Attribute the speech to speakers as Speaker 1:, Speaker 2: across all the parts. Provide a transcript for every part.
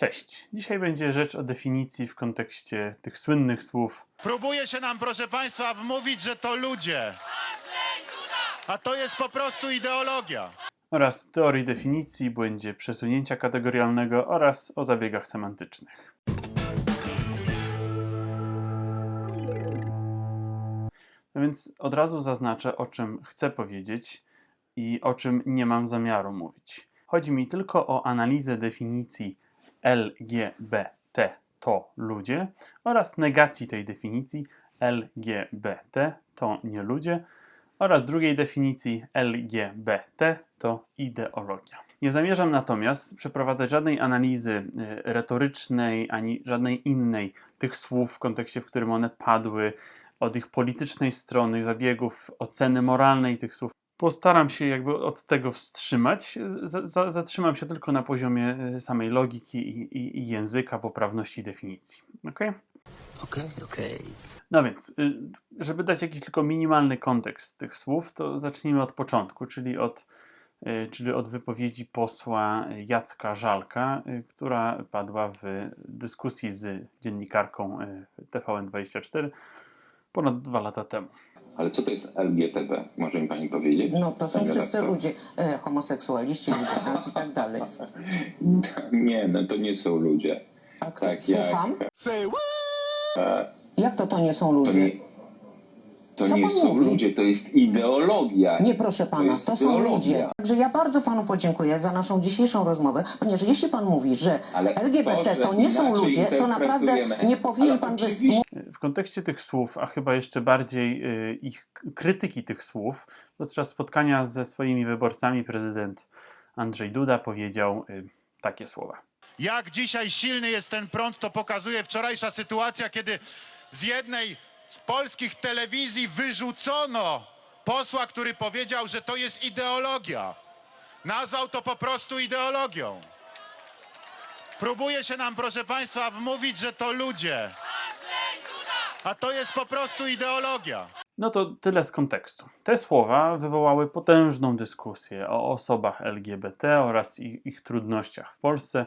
Speaker 1: Cześć. Dzisiaj będzie rzecz o definicji w kontekście tych słynnych słów
Speaker 2: Próbuje się nam, proszę Państwa, wmówić, że to ludzie. A to jest po prostu ideologia.
Speaker 1: oraz teorii definicji, błędzie przesunięcia kategorialnego oraz o zabiegach semantycznych. No więc od razu zaznaczę, o czym chcę powiedzieć i o czym nie mam zamiaru mówić. Chodzi mi tylko o analizę definicji LGBT to ludzie oraz negacji tej definicji LGBT to nie ludzie oraz drugiej definicji LGBT to ideologia. Nie zamierzam natomiast przeprowadzać żadnej analizy y, retorycznej ani żadnej innej tych słów w kontekście, w którym one padły, od ich politycznej strony, zabiegów, oceny moralnej tych słów. Postaram się jakby od tego wstrzymać. Zatrzymam się tylko na poziomie y, samej logiki i, i, i języka, poprawności definicji. Okay?
Speaker 3: Okej, okej.
Speaker 1: No więc, y, żeby dać jakiś tylko minimalny kontekst tych słów, to zacznijmy od początku, czyli od, y, czyli od wypowiedzi posła Jacka Żalka, y, która padła w dyskusji z dziennikarką y, TVN24 ponad dwa lata temu.
Speaker 4: Ale co to jest LGTB? Może mi pani powiedzieć?
Speaker 5: No to są wszyscy
Speaker 4: redaktor?
Speaker 5: ludzie, e, homoseksualiści, ludzie trans i tak dalej.
Speaker 4: Nie, no to nie są ludzie.
Speaker 5: A kto,
Speaker 4: Tak jak...
Speaker 5: słucham?
Speaker 4: e,
Speaker 5: Jak to to nie są
Speaker 4: To
Speaker 5: ludzie?
Speaker 4: nie, to
Speaker 5: Co
Speaker 4: nie
Speaker 5: pan
Speaker 4: są
Speaker 5: mówi?
Speaker 4: ludzie, to jest ideologia.
Speaker 5: Nie, proszę pana,
Speaker 4: jest
Speaker 5: to są
Speaker 4: ideologia.
Speaker 5: ludzie. Także ja bardzo panu podziękuję za naszą dzisiejszą rozmowę, ponieważ jeśli pan mówi, że
Speaker 4: Ale
Speaker 5: LGBT
Speaker 4: to,
Speaker 5: to nie są ludzie, to naprawdę nie powinien pan wys-
Speaker 4: oczywiście-
Speaker 1: W kontekście tych słów, a chyba jeszcze bardziej y, ich krytyki tych słów, podczas spotkania ze swoimi wyborcami prezydent Andrzej Duda powiedział y, takie słowa.
Speaker 2: Jak dzisiaj silny jest ten prąd, to pokazuje wczorajsza sytuacja, kiedy z jednej z polskich telewizji wyrzucono posła, który powiedział, że to jest ideologia. Nazwał to po prostu ideologią. Próbuje się nam, proszę Państwa, wmówić, że to ludzie. A to jest po prostu ideologia.
Speaker 1: No to tyle z kontekstu. Te słowa wywołały potężną dyskusję o osobach LGBT oraz ich, ich trudnościach w Polsce.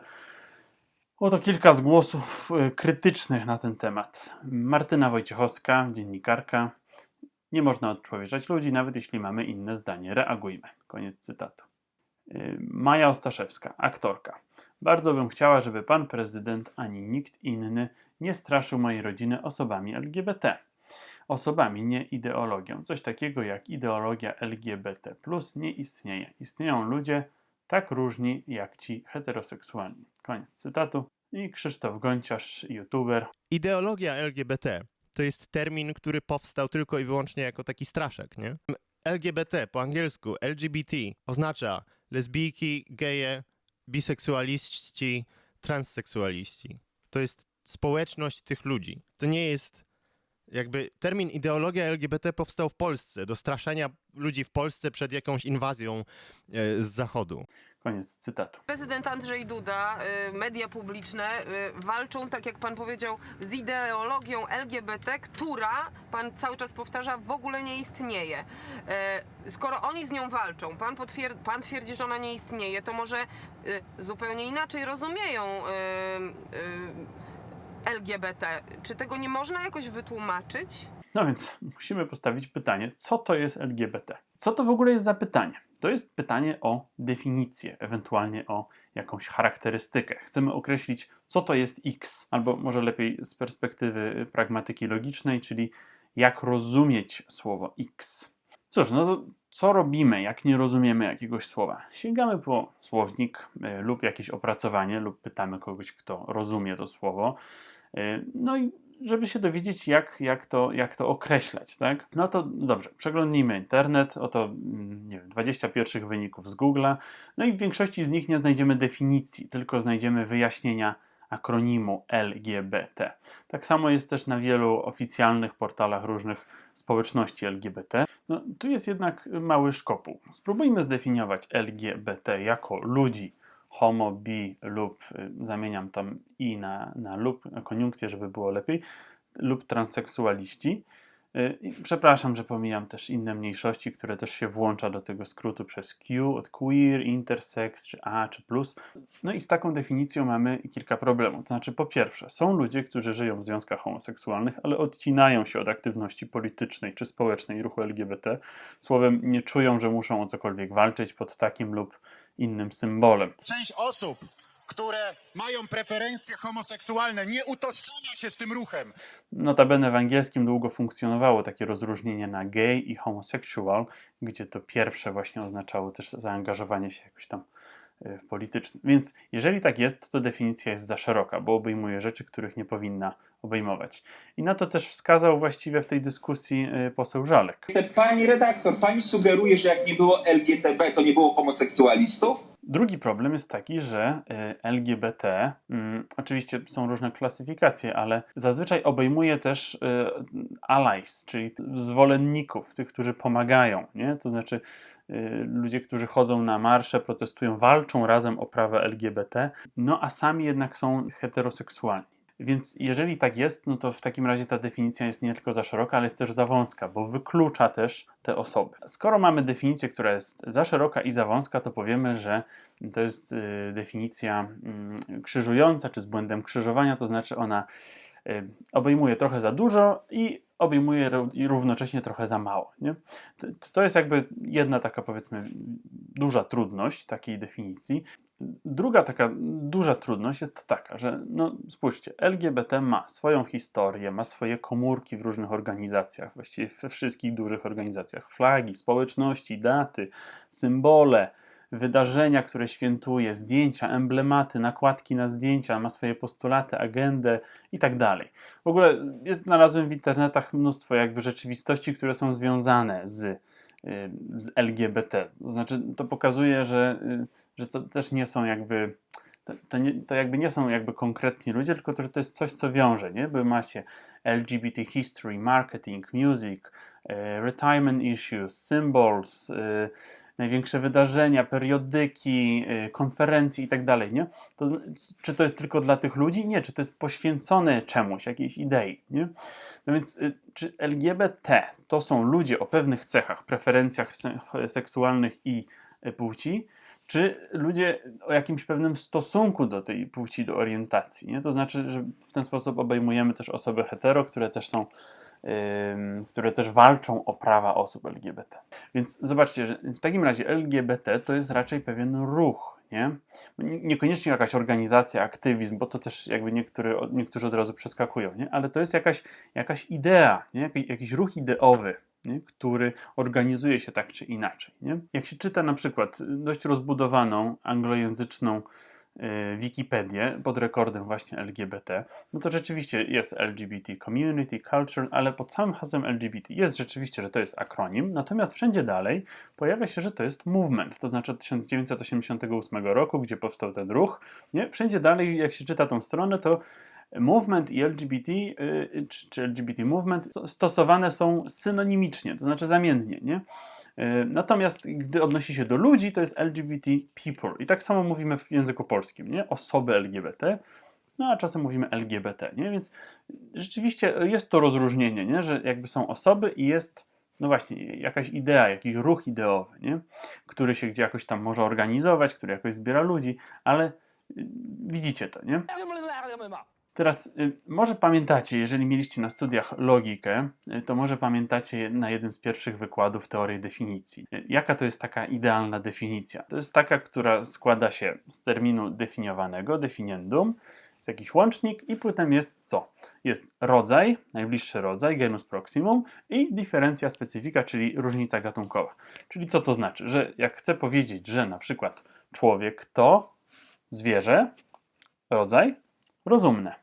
Speaker 1: Oto kilka zgłosów y, krytycznych na ten temat. Martyna Wojciechowska, dziennikarka. Nie można odczłowieczać ludzi, nawet jeśli mamy inne zdanie. Reagujmy. Koniec cytatu. Maja Ostaszewska, aktorka. Bardzo bym chciała, żeby pan prezydent ani nikt inny nie straszył mojej rodziny osobami LGBT osobami, nie ideologią. Coś takiego jak ideologia LGBT nie istnieje. Istnieją ludzie tak różni jak ci heteroseksualni. Koniec cytatu. I Krzysztof Gonciarz, youtuber.
Speaker 6: Ideologia LGBT to jest termin, który powstał tylko i wyłącznie jako taki straszek, nie? LGBT po angielsku LGBT oznacza lesbijki, geje, biseksualiści, transseksualiści. To jest społeczność tych ludzi. To nie jest jakby termin ideologia LGBT powstał w Polsce do straszenia ludzi w Polsce przed jakąś inwazją e, z zachodu.
Speaker 1: Koniec cytatu.
Speaker 7: Prezydent Andrzej Duda, y, media publiczne y, walczą, tak jak pan powiedział, z ideologią LGBT, która, pan cały czas powtarza, w ogóle nie istnieje. Y, Skoro oni z nią walczą, pan, potwier- pan twierdzi, że ona nie istnieje, to może zupełnie inaczej rozumieją LGBT. Czy tego nie można jakoś wytłumaczyć?
Speaker 1: No więc musimy postawić pytanie, co to jest LGBT? Co to w ogóle jest za pytanie? To jest pytanie o definicję, ewentualnie o jakąś charakterystykę. Chcemy określić, co to jest X, albo może lepiej z perspektywy pragmatyki logicznej, czyli jak rozumieć słowo X. Cóż, no to co robimy, jak nie rozumiemy jakiegoś słowa? Sięgamy po słownik y, lub jakieś opracowanie, lub pytamy kogoś, kto rozumie to słowo. Y, no i żeby się dowiedzieć, jak, jak, to, jak to określać, tak? No to dobrze, przeglądnijmy internet, oto, mm, nie wiem, 20 pierwszych wyników z Google'a, no i w większości z nich nie znajdziemy definicji, tylko znajdziemy wyjaśnienia akronimu LGBT. Tak samo jest też na wielu oficjalnych portalach różnych społeczności LGBT. No, tu jest jednak mały szkopuł. Spróbujmy zdefiniować LGBT jako ludzi homo, bi lub y, zamieniam tam i na, na lub, koniunkcję, żeby było lepiej, lub transseksualiści. Y, Przepraszam, że pomijam też inne mniejszości, które też się włącza do tego skrótu przez Q od queer, intersex, czy A, czy plus. No i z taką definicją mamy kilka problemów. To znaczy, po pierwsze, są ludzie, którzy żyją w związkach homoseksualnych, ale odcinają się od aktywności politycznej czy społecznej ruchu LGBT. Słowem, nie czują, że muszą o cokolwiek walczyć pod takim lub innym symbolem.
Speaker 2: Część osób, które mają preferencje homoseksualne, nie utożsamia się z tym ruchem.
Speaker 1: Notabene w angielskim długo funkcjonowało takie rozróżnienie na gay i homosexual, gdzie to pierwsze właśnie oznaczało też zaangażowanie się jakoś tam polityczne. Więc jeżeli tak jest, to definicja jest za szeroka, bo obejmuje rzeczy, których nie powinna obejmować. I na to też wskazał właściwie w tej dyskusji y, poseł Żalek.
Speaker 4: Pani redaktor, pani sugeruje, że jak nie było LGTB, to nie było homoseksualistów?
Speaker 1: Drugi problem jest taki, że y, LGBT, mm, oczywiście są różne klasyfikacje, ale zazwyczaj obejmuje też y, allies, czyli zwolenników, tych, którzy pomagają, nie? To znaczy y, ludzie, którzy chodzą na marsze, protestują, walczą razem o prawa LGBT, no a sami jednak są heteroseksualni. Więc jeżeli tak jest, no to w takim razie ta definicja jest nie tylko za szeroka, ale jest też za wąska, bo wyklucza też te osoby. Skoro mamy definicję, która jest za szeroka i za wąska, to powiemy, że to jest y, definicja mm, krzyżująca, czy z błędem krzyżowania, to znaczy ona y, obejmuje trochę za dużo i obejmuje równocześnie trochę za mało. Nie? To jest jakby jedna taka, powiedzmy, duża trudność takiej definicji. Druga taka duża trudność jest taka, że no spójrzcie, LGBT ma swoją historię, ma swoje komórki w różnych organizacjach, właściwie we wszystkich dużych organizacjach. Flagi, społeczności, daty, symbole, wydarzenia, które świętuje, zdjęcia, emblematy, nakładki na zdjęcia, ma swoje postulaty, agendę i tak dalej. W ogóle jest, znalazłem w internetach mnóstwo jakby rzeczywistości, które są związane z, z LGBT. To znaczy, to pokazuje, że, y, że to też nie są jakby. To, to, nie, to jakby nie są jakby konkretni ludzie, tylko to, że to jest coś, co wiąże, nie? Bo macie LGBT history, marketing, music, e, retirement issues, symbols, największe wydarzenia, periodyki, y, konferencje i tak dalej, nie? To, czy to jest tylko dla tych ludzi? Nie. Czy to jest poświęcone czemuś, jakiejś idei, nie? No więc, y, czy LGBT to są ludzie o pewnych cechach, preferencjach se seksualnych i y, płci, czy ludzie o jakimś pewnym stosunku do tej płci, do orientacji, nie? To znaczy, że w ten sposób obejmujemy też osoby hetero, które też są które też walczą o prawa osób LGBT. Więc zobaczcie, że w takim razie LGBT to jest raczej pewien ruch, nie? Niekoniecznie jakaś organizacja, aktywizm, bo to też jakby niektóry, niektórzy od razu przeskakują, nie? Ale to jest jakaś, jakaś idea, nie? Jaki- jakiś ruch ideowy, nie? który organizuje się tak czy inaczej. Nie? Jak się czyta na przykład dość rozbudowaną anglojęzyczną Wikipedię pod rekordem właśnie LGBT, no to rzeczywiście jest LGBT Community, Culture, ale pod samym hasłem LGBT jest rzeczywiście, że to jest akronim, natomiast wszędzie dalej pojawia się, że to jest movement, to znaczy od 1988 roku, gdzie powstał ten ruch, nie? wszędzie dalej jak się czyta tą stronę, to movement i LGBT, y, czy, czy LGBT movement stosowane są synonimicznie, to znaczy zamiennie, nie? Y, Natomiast gdy odnosi się do ludzi, to jest LGBT people. I tak samo mówimy w języku polskim, nie? Osoby LGBT, no a czasem mówimy LGBT, nie? Więc rzeczywiście jest to rozróżnienie, nie? Że jakby są osoby i jest, no właśnie, jakaś idea, jakiś ruch ideowy, nie? Który się gdzie jakoś tam może organizować, który jakoś zbiera ludzi, ale y, widzicie to, nie? Teraz y, może pamiętacie, jeżeli mieliście na studiach logikę, y, to może pamiętacie na jednym z pierwszych wykładów teorii definicji. Y, Jaka to jest taka idealna definicja? To jest taka, która składa się z terminu definiowanego, definiendum, jest jakiś łącznik i potem jest co? Jest rodzaj, najbliższy rodzaj, genus proximum i diferencja specyfika, czyli różnica gatunkowa. Czyli co to znaczy? Że jak chcę powiedzieć, że na przykład człowiek to zwierzę, rodzaj, rozumne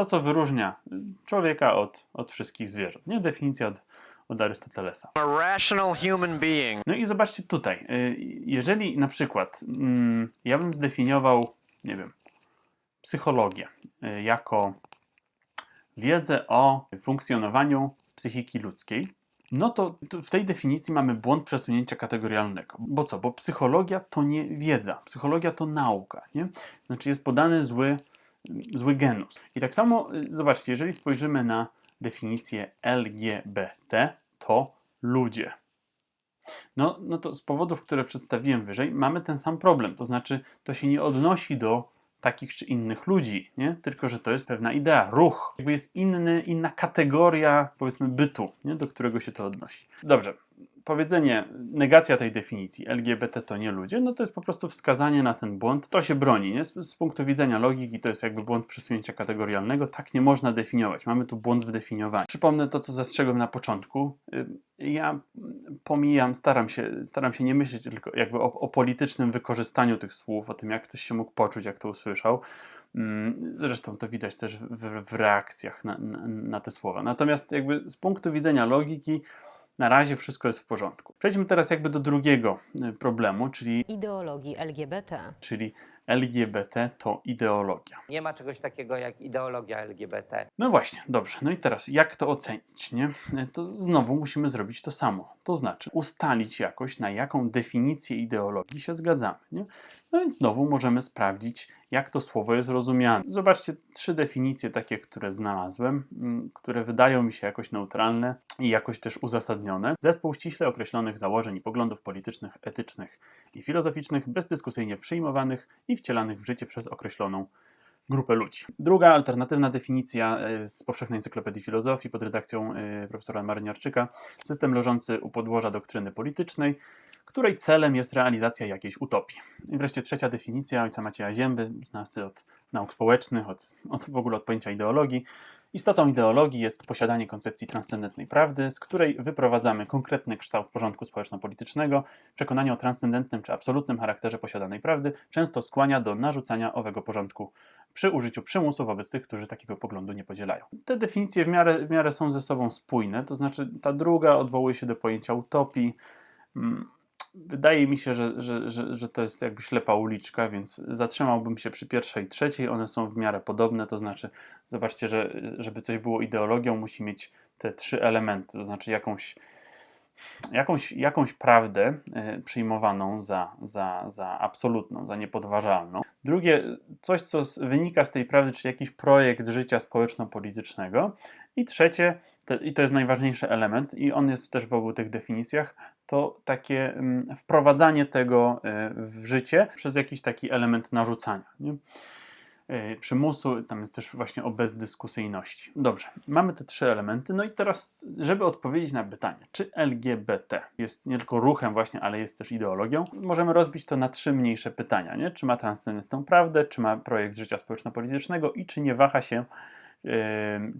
Speaker 1: to, co wyróżnia człowieka od, od wszystkich zwierząt. Nie definicja od, od Arystotelesa. No i zobaczcie tutaj. y, Jeżeli na przykład mm, ja bym zdefiniował, nie wiem, psychologię y, jako wiedzę o funkcjonowaniu psychiki ludzkiej, no to w tej definicji mamy błąd przesunięcia kategorialnego. Bo co? Bo psychologia to nie wiedza, psychologia to nauka, nie? Znaczy jest podany zły, zły genus. I tak samo, y, zobaczcie, jeżeli spojrzymy na definicję LGBT to ludzie. No, no to z powodów, które przedstawiłem wyżej, mamy ten sam problem. To znaczy, to się nie odnosi do takich czy innych ludzi, nie? tylko że to jest pewna idea, ruch. Jakby jest inny, inna kategoria, powiedzmy, bytu, nie? do którego się to odnosi. Dobrze. Powiedzenie, negacja tej definicji LGBT to nie ludzie, no to jest po prostu wskazanie na ten błąd. To się broni, nie? Z, z punktu widzenia logiki to jest jakby błąd przesunięcia kategorialnego. Tak nie można definiować. Mamy tu błąd w definiowaniu. Przypomnę to, co zastrzegłem na początku. Ja pomijam, staram się, staram się nie myśleć tylko jakby o, o politycznym wykorzystaniu tych słów, o tym, jak ktoś się mógł poczuć, jak to usłyszał. Zresztą to widać też w, w reakcjach na, na, na te słowa. Natomiast jakby z punktu widzenia logiki, na razie wszystko jest w porządku. Przejdźmy teraz jakby do drugiego y, problemu, czyli,
Speaker 8: ideologii LGBT.
Speaker 1: czyli LGBT to ideologia.
Speaker 9: Nie ma czegoś takiego jak ideologia LGBT.
Speaker 1: No właśnie, dobrze. No i teraz, jak to ocenić, nie? To znowu musimy zrobić to samo. To znaczy, ustalić jakoś, na jaką definicję ideologii się zgadzamy, nie? No więc znowu możemy sprawdzić, jak to słowo jest rozumiane. Zobaczcie trzy definicje takie, które znalazłem, mm, które wydają mi się jakoś neutralne i jakoś też uzasadnione. Zespół ściśle określonych założeń i poglądów politycznych, etycznych i filozoficznych, bezdyskusyjnie przyjmowanych i wcielanych w życie przez określoną grupę ludzi. Druga alternatywna definicja e, z powszechnej encyklopedii filozofii pod redakcją e, profesora Maryniarczyka. System leżący u podłoża doktryny politycznej, której celem jest realizacja jakiejś utopii. I wreszcie trzecia definicja ojca Macieja Zięby, znawcy od nauk społecznych, od, od w ogóle od pojęcia ideologii. Istotą ideologii jest posiadanie koncepcji transcendentnej prawdy, z której wyprowadzamy konkretny kształt porządku społeczno-politycznego. Przekonanie o transcendentnym czy absolutnym charakterze posiadanej prawdy często skłania do narzucania owego porządku przy użyciu przymusu wobec tych, którzy takiego poglądu nie podzielają. Te definicje w miarę, w miarę są ze sobą spójne, to znaczy ta druga odwołuje się do pojęcia utopii. Mm, Wydaje mi się, że, że, że, że to jest jakby ślepa uliczka, więc zatrzymałbym się przy pierwszej i trzeciej. One są w miarę podobne, to znaczy, zobaczcie, że żeby coś było ideologią, musi mieć te trzy elementy, to znaczy jakąś, jakąś, jakąś prawdę e, przyjmowaną za, za, za absolutną, za niepodważalną. Drugie, coś, co z, wynika z tej prawdy, czyli jakiś projekt życia społeczno-politycznego. I trzecie, te, i to jest najważniejszy element, i on jest też w obu tych definicjach, to takie mm, wprowadzanie tego e, w życie przez jakiś taki element narzucania. Nie? e, przymusu, tam jest też właśnie o bezdyskusyjności. Dobrze, mamy te trzy elementy. No i teraz, żeby odpowiedzieć na pytanie, czy LGBT jest nie tylko ruchem właśnie, ale jest też ideologią, możemy rozbić to na trzy mniejsze pytania, nie? Czy ma transcendentną prawdę, czy ma projekt życia społeczno-politycznego i czy nie waha się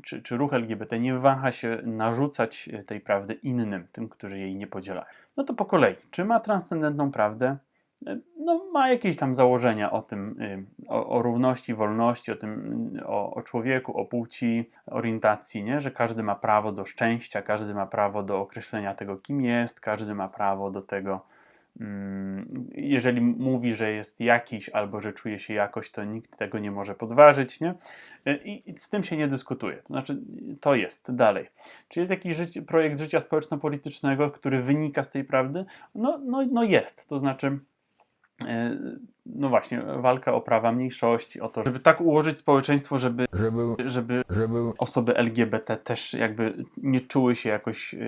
Speaker 1: czy, czy ruch LGBT nie waha się narzucać e, tej prawdy innym, tym, którzy jej nie podzielają. No to po kolei, czy ma transcendentną prawdę? E, No, ma jakieś tam założenia o tym, y, o, o równości, wolności, o tym, y, o, o człowieku, o płci, orientacji, nie? że każdy ma prawo do szczęścia, każdy ma prawo do określenia tego, kim jest, każdy ma prawo do tego, mm, jeżeli mówi, że jest jakiś albo że czuje się jakoś, to nikt tego nie może podważyć, nie? Y, I, z tym się nie dyskutuje. To znaczy, to jest dalej. Czy jest jakiś życie, projekt życia społeczno-politycznego, który wynika z tej prawdy? No, no, no jest. To znaczy, E, no właśnie, walka o prawa mniejszości, o to, żeby tak ułożyć społeczeństwo, żeby, żeby, osoby LGBT też jakby nie czuły się jakoś e,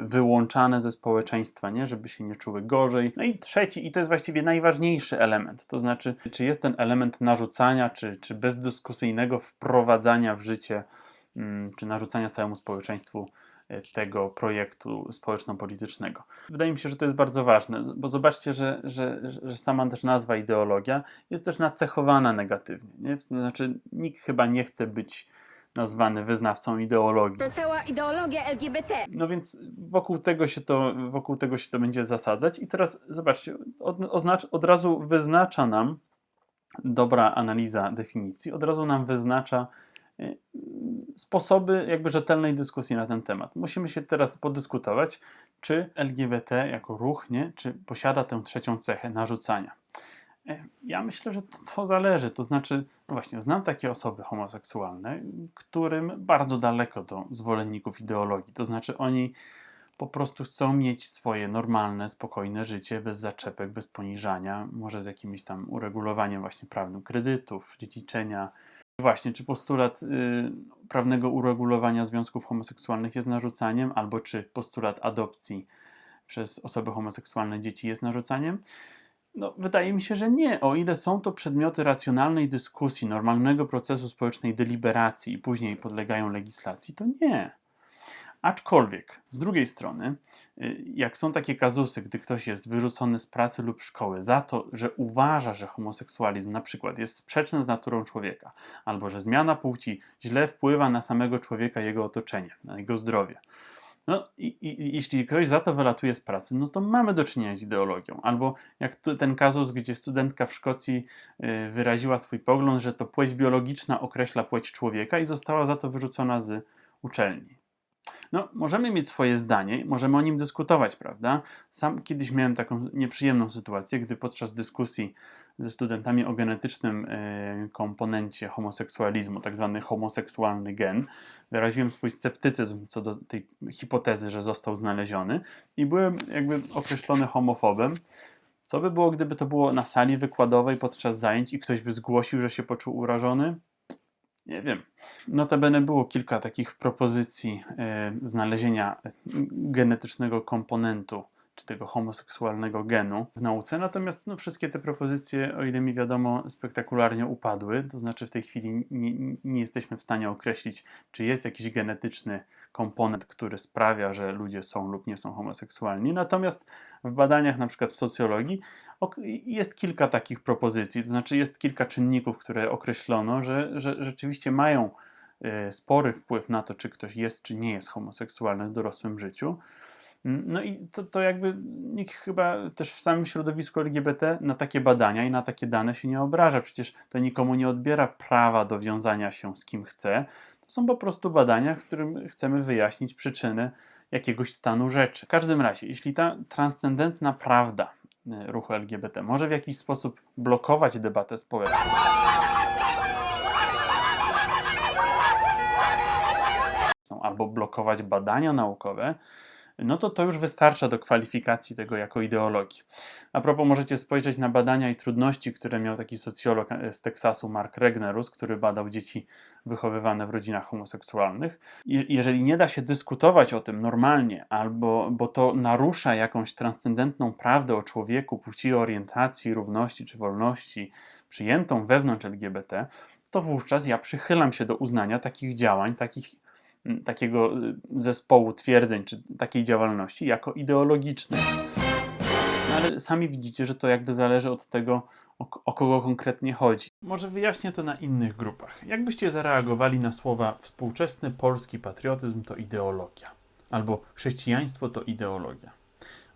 Speaker 1: wyłączane ze społeczeństwa, nie? żeby się nie czuły gorzej. No i trzeci, i to jest właściwie najważniejszy element, to znaczy, czy jest ten element narzucania, czy, czy bezdyskusyjnego wprowadzania w życie, mm, czy narzucania całemu społeczeństwu e, tego projektu społeczno-politycznego. Wydaje mi się, że to jest bardzo ważne, bo zobaczcie, że, że, że sama też nazwa ideologia jest też nacechowana negatywnie. Nie? To znaczy, nikt chyba nie chce być nazwany wyznawcą ideologii.
Speaker 10: To cała ideologia LGBT.
Speaker 1: No więc wokół tego się to, wokół tego się to będzie zasadzać. I teraz zobaczcie, od, oznacz, od razu wyznacza nam dobra analiza definicji, od razu nam wyznacza sposoby jakby rzetelnej dyskusji na ten temat. Musimy się teraz podyskutować, czy LGBT jako ruch, nie, czy posiada tę trzecią cechę narzucania. E, Ja myślę, że to zależy. To znaczy, no właśnie, znam takie osoby homoseksualne, którym bardzo daleko do zwolenników ideologii. To znaczy, oni po prostu chcą mieć swoje normalne, spokojne życie, bez zaczepek, bez poniżania, może z jakimś tam uregulowaniem właśnie prawnym kredytów, dziedziczenia, Właśnie, czy postulat y, prawnego uregulowania związków homoseksualnych jest narzucaniem, albo czy postulat adopcji przez osoby homoseksualne dzieci jest narzucaniem? No, wydaje mi się, że nie. O ile są to przedmioty racjonalnej dyskusji, normalnego procesu społecznej deliberacji i później podlegają legislacji, to nie. Aczkolwiek, z drugiej strony, y, jak są takie kazusy, gdy ktoś jest wyrzucony z pracy lub szkoły za to, że uważa, że homoseksualizm na przykład jest sprzeczny z naturą człowieka, albo że zmiana płci źle wpływa na samego człowieka, jego otoczenie, na jego zdrowie. No i, i, jeśli ktoś za to wylatuje z pracy, no to mamy do czynienia z ideologią. Albo jak tu, ten kazus, gdzie studentka w Szkocji y, wyraziła swój pogląd, że to płeć biologiczna określa płeć człowieka i została za to wyrzucona z uczelni. No, możemy mieć swoje zdanie, możemy o nim dyskutować, prawda? Sam kiedyś miałem taką nieprzyjemną sytuację, gdy podczas dyskusji ze studentami o genetycznym e, komponencie homoseksualizmu, tak zwany homoseksualny gen, wyraziłem swój sceptycyzm co do tej hipotezy, że został znaleziony i byłem jakby określony homofobem. Co by było, gdyby to było na sali wykładowej podczas zajęć i ktoś by zgłosił, że się poczuł urażony? Nie wiem. Notabene było kilka takich propozycji e, znalezienia genetycznego komponentu, czy tego homoseksualnego genu w nauce, natomiast no, wszystkie te propozycje, o ile mi wiadomo, spektakularnie upadły. To znaczy, w tej chwili nie, nie jesteśmy w stanie określić, czy jest jakiś genetyczny komponent, który sprawia, że ludzie są lub nie są homoseksualni. Natomiast w badaniach, na przykład w socjologii, jest kilka takich propozycji, to znaczy jest kilka czynników, które określono, że, że rzeczywiście mają e, spory wpływ na to, czy ktoś jest, czy nie jest homoseksualny w dorosłym życiu. No i to, to jakby nikt chyba też w samym środowisku LGBT na takie badania i na takie dane się nie obraża. Przecież to nikomu nie odbiera prawa do wiązania się z kim chce. To są po prostu badania, w którym chcemy wyjaśnić przyczyny jakiegoś stanu rzeczy. W każdym razie, jeśli ta transcendentna prawda y, ruchu LGBT może w jakiś sposób blokować debatę społeczną, albo blokować badania naukowe, no to to już wystarcza do kwalifikacji tego jako ideologii. A propos, możecie spojrzeć na badania i trudności, które miał taki socjolog z Teksasu, Mark Regnerus, który badał dzieci wychowywane w rodzinach homoseksualnych. Jeżeli nie da się dyskutować o tym normalnie, albo bo to narusza jakąś transcendentną prawdę o człowieku, płci, orientacji, równości czy wolności przyjętą wewnątrz LGBT, to wówczas ja przychylam się do uznania takich działań, takich takiego zespołu twierdzeń, czy takiej działalności jako ideologicznej. No ale sami widzicie, że to jakby zależy od tego, o, o, kogo konkretnie chodzi. Może wyjaśnię to na innych grupach. Jak byście zareagowali na słowa współczesny polski patriotyzm to ideologia, albo chrześcijaństwo to ideologia?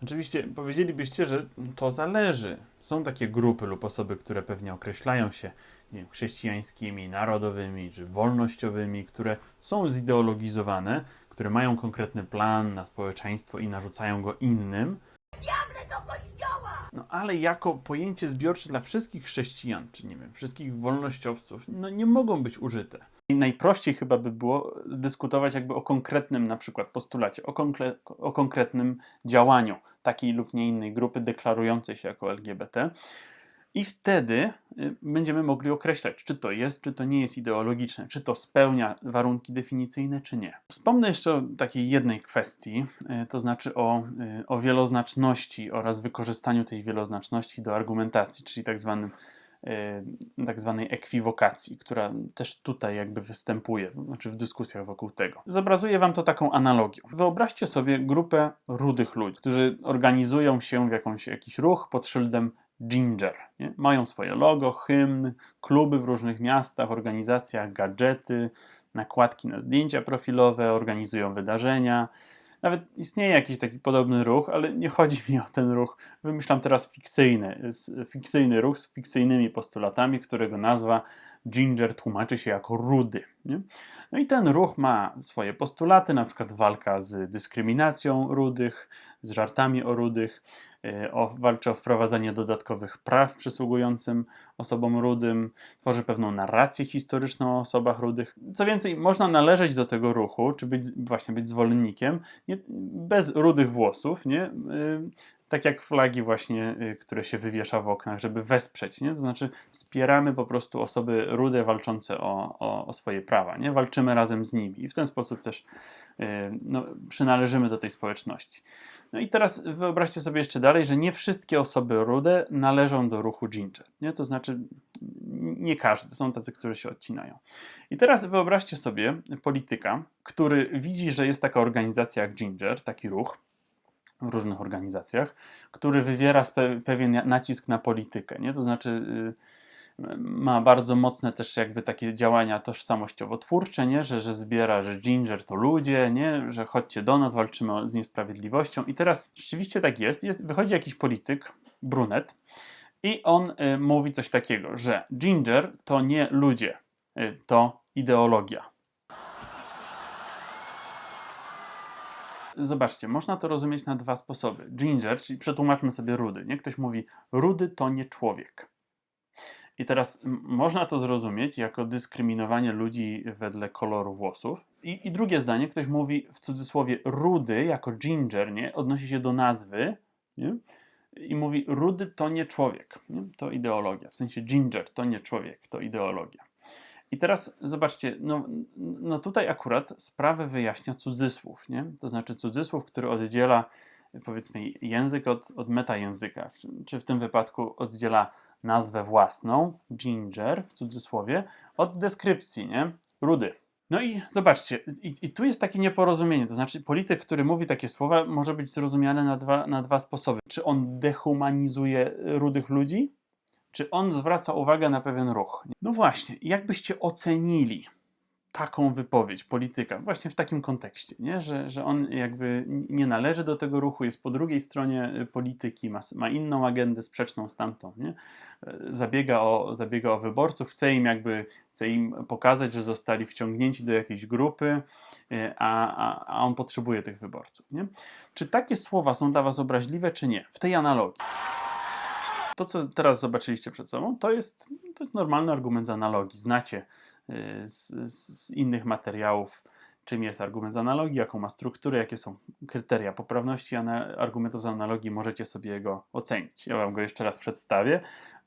Speaker 1: Oczywiście powiedzielibyście, że to zależy. Są takie grupy lub osoby, które pewnie określają się nie wiem, chrześcijańskimi, narodowymi czy wolnościowymi, które są zideologizowane, które mają konkretny plan na społeczeństwo i narzucają go innym. No ale jako pojęcie zbiorcze dla wszystkich chrześcijan, czy nie wiem, wszystkich wolnościowców, no nie mogą być użyte. I najprościej chyba by było dyskutować jakby o konkretnym na przykład postulacie, o, konkre o konkretnym działaniu takiej lub nie innej grupy deklarującej się jako LGBT. I wtedy y, będziemy mogli określać, czy to jest, czy to nie jest ideologiczne, czy to spełnia warunki definicyjne, czy nie. Wspomnę jeszcze o takiej jednej kwestii, y, to znaczy o, y, o wieloznaczności oraz wykorzystaniu tej wieloznaczności do argumentacji, czyli tak zwanym tak zwanej ekwiwokacji, która też tutaj jakby występuje, znaczy w dyskusjach wokół tego. Zobrazuję wam to taką analogią. Wyobraźcie sobie grupę rudych ludzi, którzy organizują się w jakąś, jakiś ruch pod szyldem Ginger. Nie? Mają swoje logo, hymn, kluby w różnych miastach, organizacjach, gadżety, nakładki na zdjęcia profilowe, organizują wydarzenia. Nawet istnieje jakiś taki podobny ruch, ale nie chodzi mi o ten ruch. Wymyślam teraz fikcyjny, fikcyjny ruch z fikcyjnymi postulatami, którego nazwa Ginger tłumaczy się jako rudy. Nie? No i ten ruch ma swoje postulaty, na przykład walka z dyskryminacją rudych, z żartami o rudych, o, walczy o wprowadzenie dodatkowych praw przysługującym osobom rudym, tworzy pewną narrację historyczną o osobach rudych. Co więcej, można należeć do tego ruchu, czy być, właśnie być zwolennikiem nie, bez rudych włosów, nie? Tak jak flagi właśnie, y, które się wywiesza w oknach, żeby wesprzeć, nie? To znaczy wspieramy po prostu osoby rude walczące o, o, o swoje prawa, nie? Walczymy razem z nimi i w ten sposób też y, no, przynależymy do tej społeczności. No i teraz wyobraźcie sobie jeszcze dalej, że nie wszystkie osoby rude należą do ruchu Ginger, nie? To znaczy nie każdy, są tacy, którzy się odcinają. I teraz wyobraźcie sobie polityka, który widzi, że jest taka organizacja jak Ginger, taki ruch, w różnych organizacjach, który wywiera pewien nacisk na politykę, nie? To znaczy y, ma bardzo mocne też jakby takie działania tożsamościowo-twórcze, nie? Że, że zbiera, że ginger to ludzie, nie? Że chodźcie do nas, walczymy z niesprawiedliwością. I teraz rzeczywiście tak jest. jest wychodzi jakiś polityk, brunet, i on y, mówi coś takiego, że ginger to nie ludzie, y, to ideologia. Zobaczcie, można to rozumieć na dwa sposoby. Ginger, czyli przetłumaczmy sobie rudy. Nie? Ktoś mówi, rudy to nie człowiek. I teraz można to zrozumieć jako dyskryminowanie ludzi wedle koloru włosów. I, I drugie zdanie, ktoś mówi w cudzysłowie rudy jako ginger, nie? odnosi się do nazwy nie? i mówi rudy to nie człowiek, nie? to ideologia. W sensie ginger to nie człowiek, to ideologia. I teraz zobaczcie, no, no tutaj akurat sprawę wyjaśnia cudzysłów, nie? To znaczy cudzysłów, który oddziela powiedzmy język od, od metajęzyka, czy w tym wypadku oddziela nazwę własną, ginger w cudzysłowie, od deskrypcji, nie? Rudy. No i zobaczcie, i, i tu jest takie nieporozumienie, to znaczy polityk, który mówi takie słowa, może być zrozumiany na dwa, na dwa sposoby. Czy on dehumanizuje rudych ludzi, czy on zwraca uwagę na pewien ruch? No właśnie, jak byście ocenili taką wypowiedź polityka, właśnie w takim kontekście, nie? Że, że on jakby nie należy do tego ruchu, jest po drugiej stronie y, polityki, ma, ma inną agendę sprzeczną z tamtą, nie? E, Zabiega o, zabiega o wyborców, chce im jakby chce im pokazać, że zostali wciągnięci do jakiejś grupy, y, a, a, a on potrzebuje tych wyborców. Nie? Czy takie słowa są dla Was obraźliwe, czy nie? W tej analogii. To, co teraz zobaczyliście przed sobą, to jest, to jest normalny argument z analogii. Znacie y, z, z innych materiałów, czym jest argument z analogii, jaką ma strukturę, jakie są kryteria poprawności argumentów z analogii, możecie sobie go ocenić. Ja Wam go jeszcze raz przedstawię.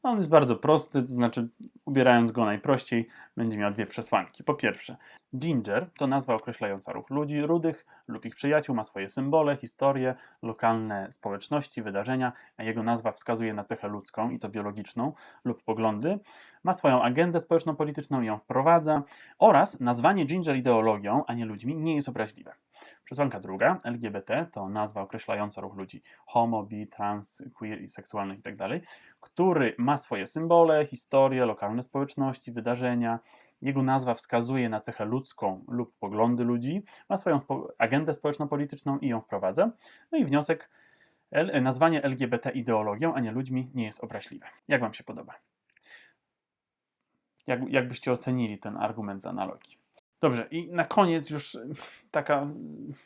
Speaker 1: On jest bardzo prosty, to znaczy, ubierając go najprościej, będzie miał dwie przesłanki. Po pierwsze, ginger to nazwa określająca ruch ludzi rudych lub ich przyjaciół, ma swoje symbole, historie, lokalne społeczności, wydarzenia, a jego nazwa wskazuje na cechę ludzką i to biologiczną lub poglądy, ma swoją agendę społeczno-polityczną i ją wprowadza oraz nazwanie ginger ideologią, a nie ludźmi, nie jest obraźliwe. Przesłanka druga, LGBT, to nazwa określająca ruch ludzi homo, bi, trans, queer i seksualnych itd., który ma swoje symbole, historie, lokalne społeczności, wydarzenia. Jego nazwa wskazuje na cechę ludzką lub poglądy ludzi, ma swoją spo agendę społeczno-polityczną i ją wprowadza. No i wniosek, L nazwanie LGBT ideologią, a nie ludźmi nie jest obraźliwe. Jak Wam się podoba? Jak, jak byście ocenili ten argument z analogii? Dobrze, i na koniec już y, taka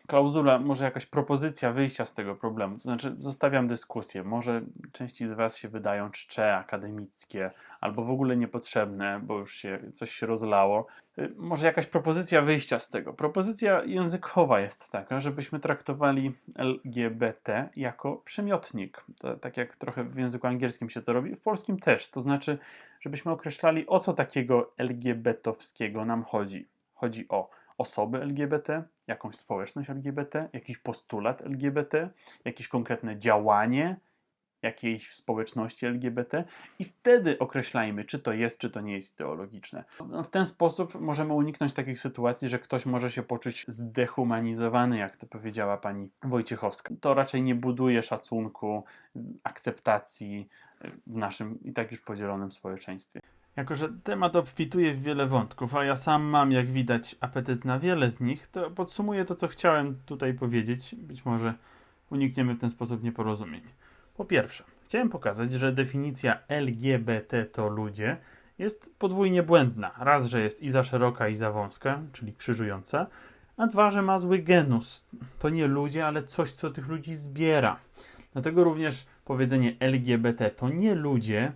Speaker 1: klauzula, może jakaś propozycja wyjścia z tego problemu. To znaczy, zostawiam dyskusję. Może części z Was się wydają czcze akademickie albo w ogóle niepotrzebne, bo już się coś się rozlało. Y, Może jakaś propozycja wyjścia z tego. Propozycja językowa jest taka, żebyśmy traktowali LGBT jako przymiotnik. To, tak jak trochę w języku angielskim się to robi, w polskim też. To znaczy, żebyśmy określali, o co takiego LGBT-owskiego nam chodzi. Chodzi o osoby LGBT, jakąś społeczność LGBT, jakiś postulat LGBT, jakieś konkretne działanie jakiejś społeczności LGBT i wtedy określajmy, czy to jest, czy to nie jest ideologiczne. No, w ten sposób możemy uniknąć takich sytuacji, że ktoś może się poczuć zdehumanizowany, jak to powiedziała pani Wojciechowska. To raczej nie buduje szacunku, akceptacji w naszym i tak już podzielonym społeczeństwie. Jako, że temat obfituje w wiele wątków, a ja sam mam, jak widać, apetyt na wiele z nich, to podsumuję to, co chciałem tutaj powiedzieć. Być może unikniemy w ten sposób nieporozumień. Po pierwsze, chciałem pokazać, że definicja LGBT to ludzie jest podwójnie błędna. Raz, że jest i za szeroka, i za wąska, czyli krzyżująca, a dwa, że ma zły genus. To nie ludzie, ale coś, co tych ludzi zbiera. Dlatego również powiedzenie LGBT to nie ludzie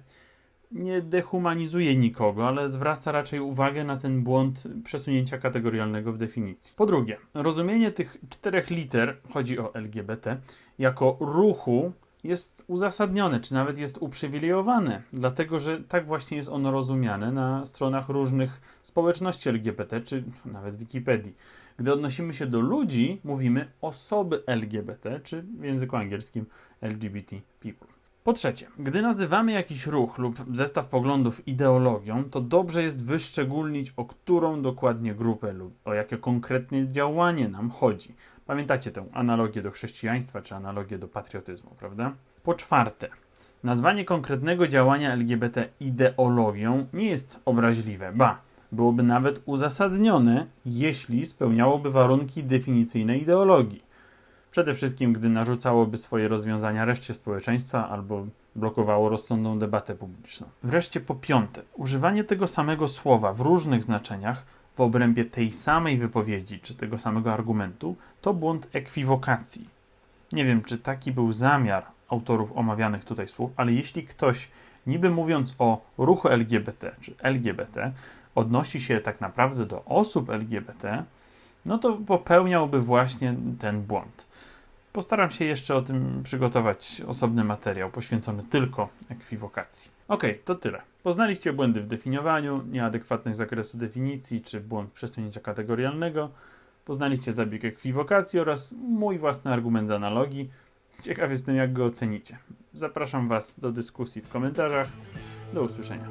Speaker 1: nie dehumanizuje nikogo, ale zwraca raczej uwagę na ten błąd przesunięcia kategorialnego w definicji. Po drugie, rozumienie tych czterech liter, chodzi o LGBT, jako ruchu jest uzasadnione, czy nawet jest uprzywilejowane, dlatego że tak właśnie jest ono rozumiane na stronach różnych społeczności LGBT, czy nawet Wikipedii. Gdy odnosimy się do ludzi, mówimy osoby LGBT, czy w języku angielskim LGBT people. Po trzecie, gdy nazywamy jakiś ruch lub zestaw poglądów ideologią, to dobrze jest wyszczególnić, o którą dokładnie grupę lub o jakie konkretnie działanie nam chodzi. Pamiętacie tę analogię do chrześcijaństwa czy analogię do patriotyzmu, prawda? Po czwarte, nazwanie konkretnego działania LGBT ideologią nie jest obraźliwe, ba, byłoby nawet uzasadnione, jeśli spełniałoby warunki definicyjne ideologii. Przede wszystkim, gdy narzucałoby swoje rozwiązania reszcie społeczeństwa albo blokowało rozsądną debatę publiczną. Wreszcie po piąte, używanie tego samego słowa w różnych znaczeniach w obrębie tej samej wypowiedzi czy tego samego argumentu to błąd ekwiwokacji. Nie wiem, czy taki był zamiar autorów omawianych tutaj słów, ale jeśli ktoś, niby mówiąc o ruchu LGBT czy LGBT, odnosi się tak naprawdę do osób LGBT, no to popełniałby właśnie ten błąd. Postaram się jeszcze o tym przygotować osobny materiał poświęcony tylko ekwiwokacji. Ok, to tyle. Poznaliście błędy w definiowaniu, nieadekwatność zakresu definicji czy błąd przesunięcia kategorialnego. Poznaliście zabieg ekwiwokacji oraz mój własny argument z analogii. Ciekaw jestem, jak go ocenicie. Zapraszam Was do dyskusji w komentarzach. Do usłyszenia.